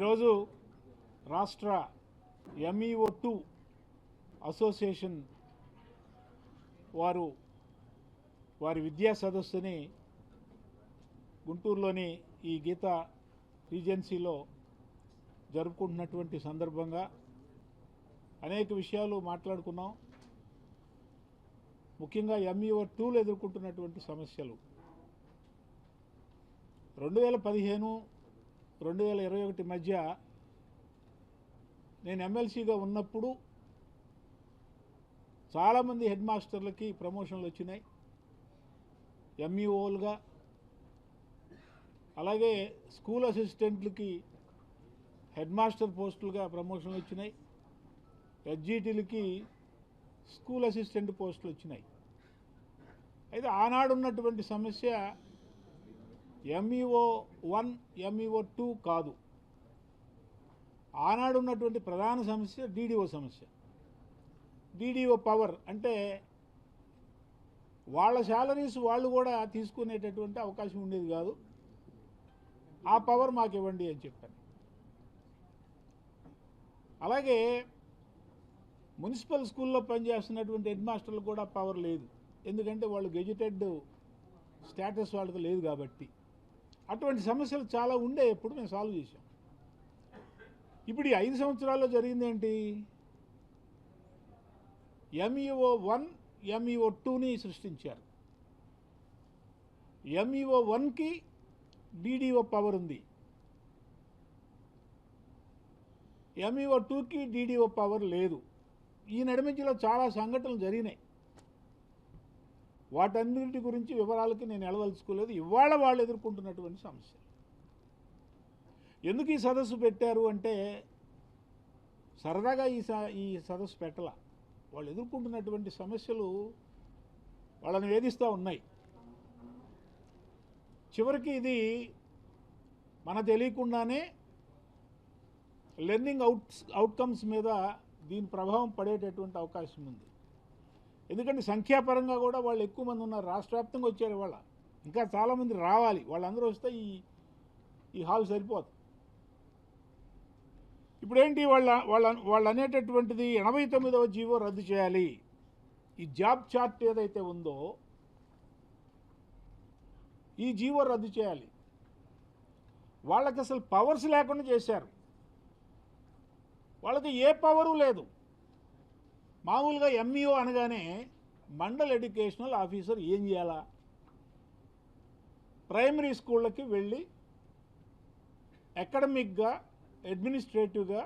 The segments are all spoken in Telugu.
ఈరోజు రాష్ట్ర ఎంఈఓ టూ అసోసియేషన్ వారు వారి విద్యా సదస్సుని గుంటూరులోని ఈ గీత రీజెన్సీలో జరుపుకుంటున్నటువంటి సందర్భంగా అనేక విషయాలు మాట్లాడుకున్నాం. ముఖ్యంగా ఎంఈఓ టూలు ఎదుర్కొంటున్నటువంటి సమస్యలు. రెండు వేల పదిహేను రెండు వేల ఇరవై ఒకటి మధ్య నేను ఎమ్మెల్సీగా ఉన్నప్పుడు చాలామంది హెడ్ మాస్టర్లకి ప్రమోషన్లు వచ్చినాయి ఎంఈఓలుగా అలాగే స్కూల్ అసిస్టెంట్లకి హెడ్ మాస్టర్ పోస్టులుగా ప్రమోషన్లు వచ్చినాయి ఎస్జీటీలకి స్కూల్ అసిస్టెంట్ పోస్టులు వచ్చినాయి. అయితే ఆనాడు ఉన్నటువంటి సమస్య ఎంఈఓ వన్ ఎంఈఓ టూ కాదు. ఆనాడు ఉన్నటువంటి ప్రధాన సమస్య డీడీఓ సమస్య. డీడీఓ పవర్ అంటే వాళ్ళ శాలరీస్ వాళ్ళు కూడా తీసుకునేటటువంటి అవకాశం ఉండేది కాదు. ఆ పవర్ మాకు ఇవ్వండి అని చెప్పాను. అలాగే మున్సిపల్ స్కూల్లో పనిచేస్తున్నటువంటి హెడ్ మాస్టర్లు కూడా పవర్ లేదు. ఎందుకంటే వాళ్ళు గెజిటెడ్ స్టేటస్ వాళ్ళకి లేదు కాబట్టి. అటువంటి సమస్యలు చాలా ఉండే ఎప్పుడు మేము సాల్వ్ చేసాం ఇప్పుడు ఈ ఐదు సంవత్సరాల్లో జరిగింది ఏంటి? ఎంఈఓ వన్ ఎంఈఓ టూని సృష్టించారు. ఎంఈఓ వన్కి డీడీఓ పవర్ ఉంది. ఎంఈఓ టూకి డీడీఓ పవర్ లేదు. ఈ నడిమించిలో చాలా సంఘటనలు జరిగినాయి. వాటన్నిటి గురించి వివరాలకి నేను ఎడదలుచుకోలేదు ఇవాళ వాళ్ళు ఎదుర్కొంటున్నటువంటి సమస్య ఎందుకు ఈ సదస్సు పెట్టారు అంటే సరదాగా ఈ స ఈ సదస్సు పెట్టల. వాళ్ళు ఎదుర్కొంటున్నటువంటి సమస్యలు వాళ్ళని వేధిస్తూ ఉన్నాయి. చివరికి ఇది మన తెలియకుండానే లెర్నింగ్ అవుట్స్ అవుట్కమ్స్ మీద దీని ప్రభావం పడేటటువంటి అవకాశం ఉంది. ఎందుకంటే సంఖ్యాపరంగా కూడా వాళ్ళు ఎక్కువ మంది ఉన్నారు. రాష్ట్ర వ్యాప్తంగా వచ్చారు వాళ్ళ ఇంకా చాలామంది రావాలి. వాళ్ళందరూ వస్తే ఈ ఈ హాల్ సరిపోదు. ఇప్పుడేంటి వాళ్ళ వాళ్ళ వాళ్ళు అనేటటువంటిది ఎనభై తొమ్మిదవ జీవో రద్దు చేయాలి. ఈ జాబ్ చార్ట్ ఏదైతే ఉందో ఈ జీవో రద్దు చేయాలి. వాళ్ళకి అసలు పవర్స్ లేకుండా చేశారు. వాళ్ళకి ఏ పవరు లేదు. మామూలుగా ఎంఈఓ అనగానే మండల్ ఎడ్యుకేషనల్ ఆఫీసర్ ఏం చేయాలా? ప్రైమరీ స్కూళ్ళకి వెళ్ళి అకాడమిక్గా అడ్మినిస్ట్రేటివ్గా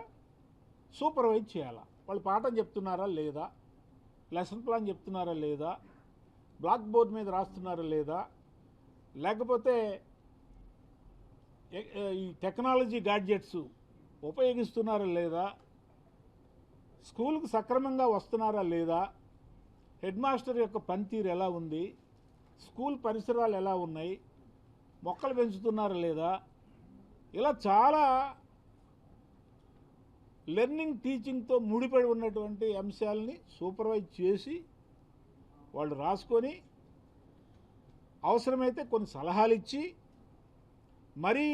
సూపర్వైజ్ చేయాలా? వాళ్ళు పాఠం చెప్తున్నారా లేదా? లెసన్ ప్లాన్ చెప్తున్నారా లేదా? బ్లాక్ బోర్డ్ మీద రాస్తున్నారా లేదా? లేకపోతే ఈ టెక్నాలజీ గాడ్జెట్స్ ఉపయోగిస్తున్నారా లేదా? స్కూల్కి సక్రమంగా వస్తున్నారా లేదా? హెడ్ మాస్టర్ యొక్క పనితీరు ఎలా ఉంది? స్కూల్ పరిసరాలు ఎలా ఉన్నాయి? మొక్కలు పెంచుతున్నారా లేదా? ఇలా చాలా లెర్నింగ్ టీచింగ్తో ముడిపడి ఉన్నటువంటి అంశాలని సూపర్వైజ్ చేసి వాళ్ళు రాసుకొని అవసరమైతే కొన్ని సలహాలు ఇచ్చి మరీ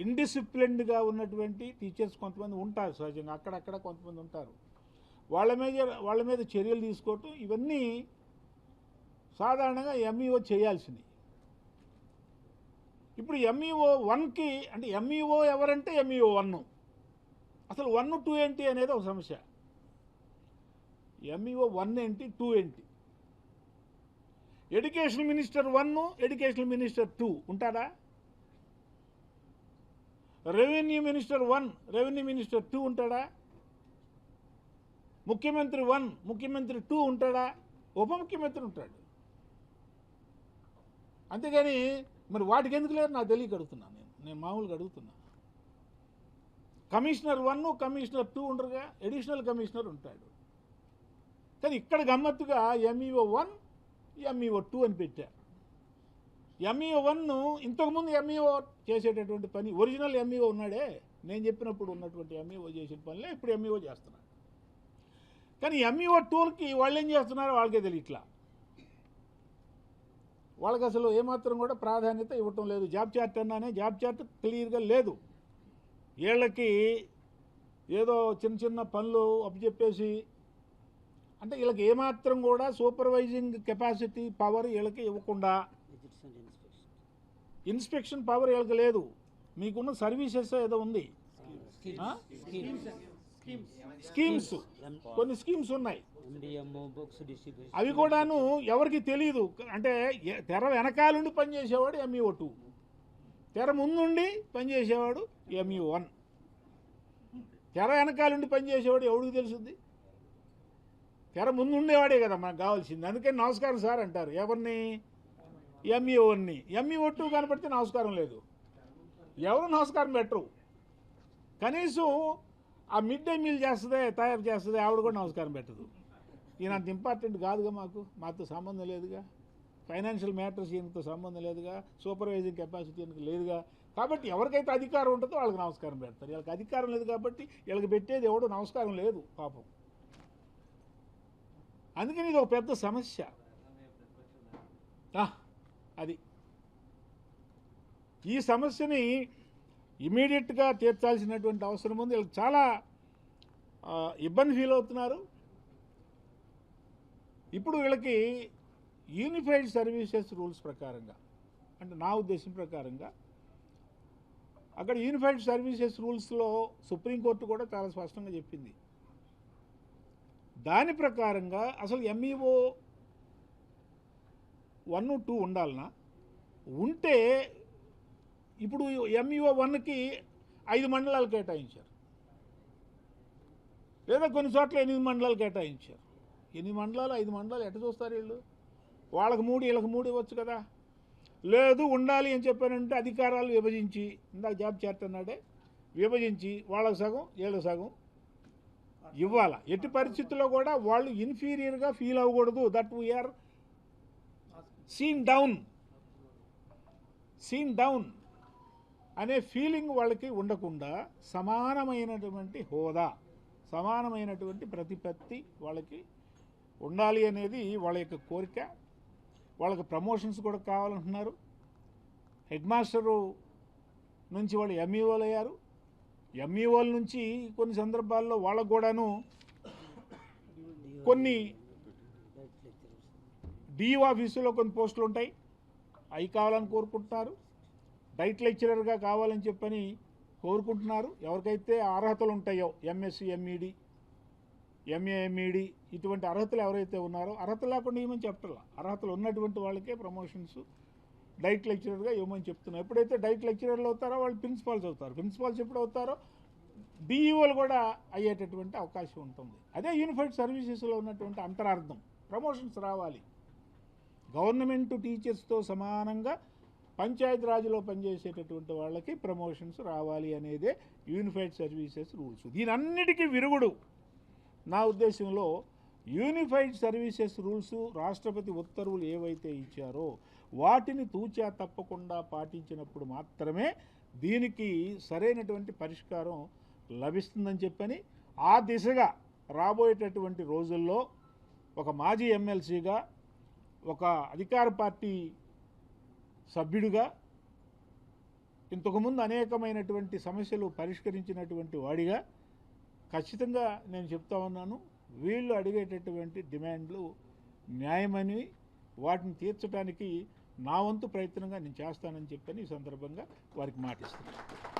ఇండిసిప్లిన్డ్గా ఉన్నటువంటి టీచర్స్ కొంతమంది ఉంటారు సహజంగా. అక్కడక్కడ కొంతమంది ఉంటారు. వాళ్ళ మీద వాళ్ళ మీద చర్యలు తీసుకోవటం ఇవన్నీ సాధారణంగా ఎంఈఓ చేయాల్సినవి ఇప్పుడు ఎంఈఓ వన్కి అంటే ఎంఈఓ ఎవరంటే ఎంఈఓ వన్. అసలు వన్ టూ ఏంటి అనేది ఒక సమస్య. ఎంఈఓ వన్ ఏంటి టూ ఏంటి? Education minister one education minister two ఉంటాడా revenue minister one revenue minister two ఉంటాడా? ముఖ్యమంత్రి వన్ ముఖ్యమంత్రి టూ ఉంటాడా? ఉప ముఖ్యమంత్రి ఉంటాడు. అంతేగాని మరి వాటికి ఎందుకు లేరు? నాకు తెలియక అడుగుతున్నాను నేను. నేను మామూలుగా అడుగుతున్నా. కమిషనర్ వన్ కమిషనర్ టూ ఉండరుగా అడిషనల్ కమిషనర్ ఉంటాడు. కానీ ఇక్కడ గమ్మత్తుగా ఎంఈఓ వన్ ఎంఈఓ టూ అని పెట్టారు ఎంఈఓ వన్ ఇంతకుముందు ఎంఈఓ చేసేటటువంటి పని ఒరిజినల్ ఎంఈఓ ఉన్నాడే. నేను చెప్పినప్పుడు ఉన్నటువంటి ఎంఈఓ చేసిన పనిలే ఇప్పుడు ఎంఈఓ చేస్తున్నాడు. కానీ ఎంఈఓ టూల్కి వాళ్ళు ఏం చేస్తున్నారో వాళ్ళకే తెలియట్లా. వాళ్ళకి అసలు ఏమాత్రం కూడా ప్రాధాన్యత ఇవ్వటం లేదు. జాబ్ చార్ట్ అన్నానే జాబ్ చార్ట్ క్లియర్గా లేదు. వీళ్ళకి ఏదో చిన్న చిన్న పనులు అప్పచెప్పేసి అంటే వీళ్ళకి ఏమాత్రం కూడా సూపర్వైజింగ్ కెపాసిటీ పవర్ వీళ్ళకి ఇవ్వకుండా ఇన్స్పెక్షన్ పవర్ వీళ్ళకి లేదు. మీకున్న సర్వీసెస్ ఏదో ఉంది? స్కీమ్స్. కొన్ని స్కీమ్స్ ఉన్నాయి. అవి కూడాను ఎవరికి తెలియదు అంటే ఎ- తెర వెనకాలండి పనిచేసేవాడు ఎంఈఓ టూ తెర ముందుండి పనిచేసేవాడు ఎంఈఓ వన్ తెర వెనకాలండి పనిచేసేవాడు ఎవడికి తెలుసుద్ది? తెర ముందు ఉండేవాడే కదా మనకు కావాల్సింది. అందుకని నమస్కారం సార్ అంటారు. ఎవరిని? ఎంఈఓ వన్ని ఎంఈఓ టూ కనపడితే నమస్కారం లేదు. ఎవరు నమస్కారం పెట్టరు. కనీసం ఆ మిడ్ డే మీల్ చేస్తుందే తయారు చేస్తుంది ఆవిడ కూడా నమస్కారం పెట్టదు. ఈయన అంత ఇంపార్టెంట్ కాదుగా మాకు మాతో సంబంధం లేదుగా. ఫైనాన్షియల్ మ్యాటర్స్ ఈయనతో సంబంధం లేదుగా. సూపర్వైజింగ్ కెపాసిటీ ఈయనకు లేదుగా. కాబట్టి ఎవరికైతే అధికారం ఉంటుందో వాళ్ళకి నమస్కారం పెడతారు. వీళ్ళకి అధికారం లేదు కాబట్టి వీళ్ళకి పెట్టేది ఎవడు నమస్కారం లేదు పాపం. అందుకని ఇది ఒక పెద్ద సమస్య. అది. ఈ సమస్యని ఇమీడియట్గా తీర్చాల్సినటువంటి అవసరం ఉంది. వీళ్ళకి చాలా ఇబ్బంది ఫీల్ అవుతున్నారు. ఇప్పుడు వీళ్ళకి యూనిఫైడ్ సర్వీసెస్ రూల్స్ ప్రకారంగా అంటే నా ఉద్దేశం ప్రకారంగా అక్కడ యూనిఫైడ్ సర్వీసెస్ రూల్స్లో సుప్రీంకోర్టు కూడా చాలా స్పష్టంగా చెప్పింది. దాని ప్రకారంగా అసలు ఎంఈఓ వన్ టూ ఉండాలనా? ఉంటే ఇప్పుడు ఎంఈఓ వన్కి ఐదు మండలాలు కేటాయించారు. లేదా కొన్ని చోట్ల ఎనిమిది మండలాలు కేటాయించారు. ఎనిమిది మండలాలు ఐదు మండలాలు ఎట్ట చూస్తారు వీళ్ళు? వాళ్ళకి మూడు వీళ్ళకి మూడు ఇవ్వచ్చు కదా. లేదు ఉండాలి అని చెప్పానంటే అధికారాలు విభజించి ఇందాక జాబ్ చేస్తున్నాడే విభజించి వాళ్ళకి సగం వీళ్ళకి సగం ఇవ్వాల? ఎట్టి పరిస్థితుల్లో కూడా వాళ్ళు ఇన్ఫీరియర్గా ఫీల్ అవ్వకూడదు. That we're seen down seen down అనే ఫీలింగ్ వాళ్ళకి ఉండకుండా సమానమైనటువంటి హోదా సమానమైనటువంటి ప్రతిపత్తి వాళ్ళకి ఉండాలి అనేది వాళ్ళ యొక్క కోరిక. వాళ్ళకి ప్రమోషన్స్ కూడా కావాలంటున్నారు. హెడ్ మాస్టరు నుంచి వాళ్ళు ఎంఈఓలు అయ్యారు. ఎంఈఓల నుంచి కొన్ని సందర్భాల్లో వాళ్ళకు కూడాను కొన్ని డిఈఓ ఆఫీసులో కొన్ని పోస్టులు ఉంటాయి. అవి కావాలని కోరుకుంటున్నారు. డైట్ లెక్చరర్గా కావాలని చెప్పని కోరుకుంటున్నారు. ఎవరికైతే అర్హతలు ఉంటాయో ఎంఎస్సి ఎంఈడి ఎంఏఎంఈడి ఇటువంటి అర్హతలు ఎవరైతే ఉన్నారో అర్హత లేకుండా ఇవ్వమని చెప్పట్లా? అర్హతలు ఉన్నటువంటి వాళ్ళకే ప్రమోషన్స్ డైట్ లెక్చరర్గా ఇవ్వమని చెప్తున్నారు. ఎప్పుడైతే డైట్ లెక్చరర్లు అవుతారో వాళ్ళు ప్రిన్సిపాల్స్ అవుతారు. ప్రిన్సిపాల్స్ ఎప్పుడు అవుతారో డిఈఓలు కూడా అయ్యేటటువంటి అవకాశం ఉంటుంది. అదే యూనిఫైడ్ సర్వీసెస్లో ఉన్నటువంటి అంతరార్థం ప్రమోషన్స్ రావాలి. గవర్నమెంట్ టీచర్స్తో సమానంగా పంచాయతీరాజ్లో పనిచేసేటటువంటి వాళ్ళకి ప్రమోషన్స్ రావాలి అనేదే యూనిఫైడ్ సర్వీసెస్ రూల్స్. దీనన్నిటికీ విరుగుడు. నా ఉద్దేశంలో యూనిఫైడ్ సర్వీసెస్ రూల్స్ రాష్ట్రపతి ఉత్తర్వులు ఏవైతే ఇచ్చారో వాటిని తూచా తప్పకుండా పాటించినప్పుడు మాత్రమే దీనికి సరైనటువంటి పరిష్కారం లభిస్తుందని చెప్పని ఆ దిశగా రాబోయేటటువంటి రోజుల్లో ఒక మాజీ ఎమ్మెల్సీగా ఒక అధికార పార్టీ సభ్యుడిగా ఇంతకుముందు అనేకమైనటువంటి సమస్యలు పరిష్కరించినటువంటి వాడిగా ఖచ్చితంగా నేను చెప్తా ఉన్నాను వీళ్ళు అడిగేటటువంటి డిమాండ్లు న్యాయమని వాటిని తీర్చడానికి నా వంతు ప్రయత్నంగా నేను చేస్తానని చెప్పని ఈ సందర్భంగా వారికి మాటిస్తున్నాను.